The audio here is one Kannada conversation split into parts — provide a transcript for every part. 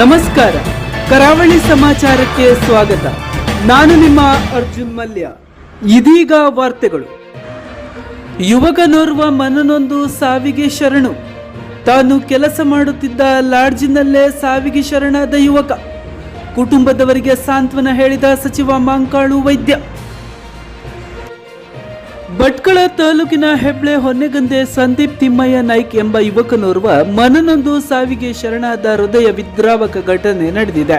ನಮಸ್ಕಾರ. ಕರಾವಳಿ ಸಮಾಚಾರಕ್ಕೆ ಸ್ವಾಗತ. ನಾನು ನಿಮ್ಮ ಅರ್ಜುನ್ ಮಲ್ಯ. ಇದೀಗ ವಾರ್ತೆಗಳು. ಯುವಕನೋರ್ವ ಮನನೊಂದು ಸಾವಿಗೆ ಶರಣು. ತಾನು ಕೆಲಸ ಮಾಡುತ್ತಿದ್ದ ಲಾಡ್ಜಿನಲ್ಲೇ ಸಾವಿಗೆ ಶರಣಾದ ಯುವಕ. ಕುಟುಂಬದವರಿಗೆ ಸಾಂತ್ವನ ಹೇಳಿದ ಸಚಿವ ಮಾಂಕಾಳು ವೈದ್ಯ. ಭಟ್ಕಳ ತಾಲೂಕಿನ ಹೆಬ್ಳೆ ಹೊನ್ನೆಗಂದೆ ಸಂದೀಪ್ ತಿಮ್ಮಯ್ಯ ನಾಯ್ಕ್ ಎಂಬ ಯುವಕನೋರ್ವ ಮನನೊಂದು ಸಾವಿಗೆ ಶರಣಾದ ಹೃದಯ ವಿದ್ರಾವಕ ಘಟನೆ ನಡೆದಿದೆ.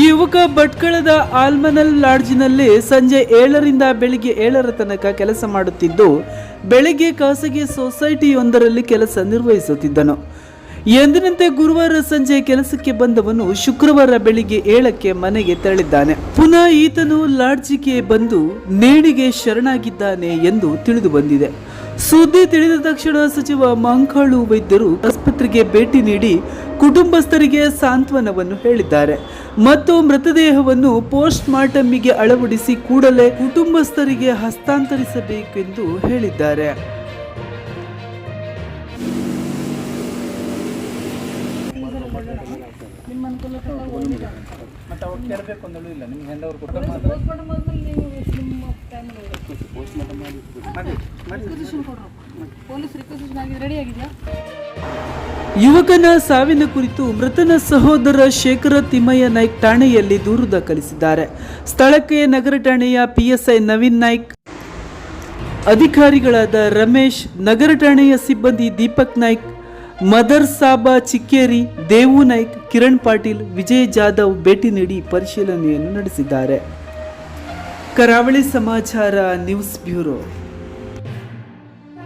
ಈ ಯುವಕ ಭಟ್ಕಳದ ಆಲ್ಮನಲ್ ಲಾಡ್ಜಿನಲ್ಲಿ ಸಂಜೆ ಏಳರಿಂದ ಬೆಳಿಗ್ಗೆ ಏಳರ ತನಕ ಕೆಲಸ ಮಾಡುತ್ತಿದ್ದು, ಬೆಳಿಗ್ಗೆ ಖಾಸಗಿ ಸೊಸೈಟಿಯೊಂದರಲ್ಲಿ ಕೆಲಸ ನಿರ್ವಹಿಸುತ್ತಿದ್ದನು. ಎಂದಿನಂತೆ ಗುರುವಾರ ಸಂಜೆ ಕೆಲಸಕ್ಕೆ ಬಂದವನು ಶುಕ್ರವಾರ ಬೆಳಿಗ್ಗೆ ಏಳಕ್ಕೆ ಮನೆಗೆ ತೆರಳಿದ್ದಾನೆ. ಪುನಃ ಈತನು ಲಾಡ್ಜಿಗೆ ಬಂದು ನೇಣಿಗೆ ಶರಣಾಗಿದ್ದಾನೆ ಎಂದು ತಿಳಿದು ಬಂದಿದೆ. ಸುದ್ದಿ ತಿಳಿದ ತಕ್ಷಣ ಸಚಿವ ಮಂಕಾಳು ವೈದ್ಯರು ಆಸ್ಪತ್ರೆಗೆ ಭೇಟಿ ನೀಡಿ ಕುಟುಂಬಸ್ಥರಿಗೆ ಸಾಂತ್ವನವನ್ನು ಹೇಳಿದ್ದಾರೆ. ಮತ್ತು ಮೃತದೇಹವನ್ನು ಪೋಸ್ಟ್ ಮಾರ್ಟಮ್ಗೆ ಅಳವಡಿಸಿ ಕೂಡಲೇ ಕುಟುಂಬಸ್ಥರಿಗೆ ಹಸ್ತಾಂತರಿಸಬೇಕೆಂದು ಹೇಳಿದ್ದಾರೆ. ಮತ್ತೆ ಅವಾಗ ಕೇಳಬೇಕು ಅಂದಳು ಇಲ್ಲ. ನಿಮ್ಗೆ ಹೆಂಡವ್ರು ಕೊಟ್ಟ ಮಾತ್ರ. ಪೊಲೀಸ್ ರಿಕ್ವೆಸಿಷನ್ ಆಗಿದೆ ರೆಡಿ ಆಗಿದೆಯಾ? ಯುವಕನ ಸಾವಿನ ಕುರಿತು ಮೃತನ ಸಹೋದರ ಶೇಖರ ತಿಮ್ಮಯ್ಯ ನಾಯ್ಕ್ ಠಾಣೆಯಲ್ಲಿ ದೂರು ದಾಖಲಿಸಿದ್ದಾರೆ. ಸ್ಥಳಕ್ಕೆ ನಗರ ಠಾಣೆಯ ಪಿಎಸ್ಐ ನವೀನ್ ನಾಯ್ಕ್ ಅಧಿಕಾರಿಗಳಾದ ರಮೇಶ್ ನಗರ ಠಾಣೆಯ ಸಿಬ್ಬಂದಿ ದೀಪಕ್ ನಾಯ್ಕ್ ಮದರ್ ಸಾಬಾ ಚಿಕ್ಕೇರಿ, ದೇವು ನಾಯ್ಕ್, ಕಿರಣ್ ಪಾಟೀಲ್, ವಿಜಯ್ ಜಾಧವ್ ಭೇಟಿ ನೀಡಿ ಪರಿಶೀಲನೆಯನ್ನು ನಡೆಸಿದ್ದಾರೆ. ಕರಾವಳಿ ಸಮಾಚಾರ, ನ್ಯೂಸ್ ಬ್ಯೂರೋ.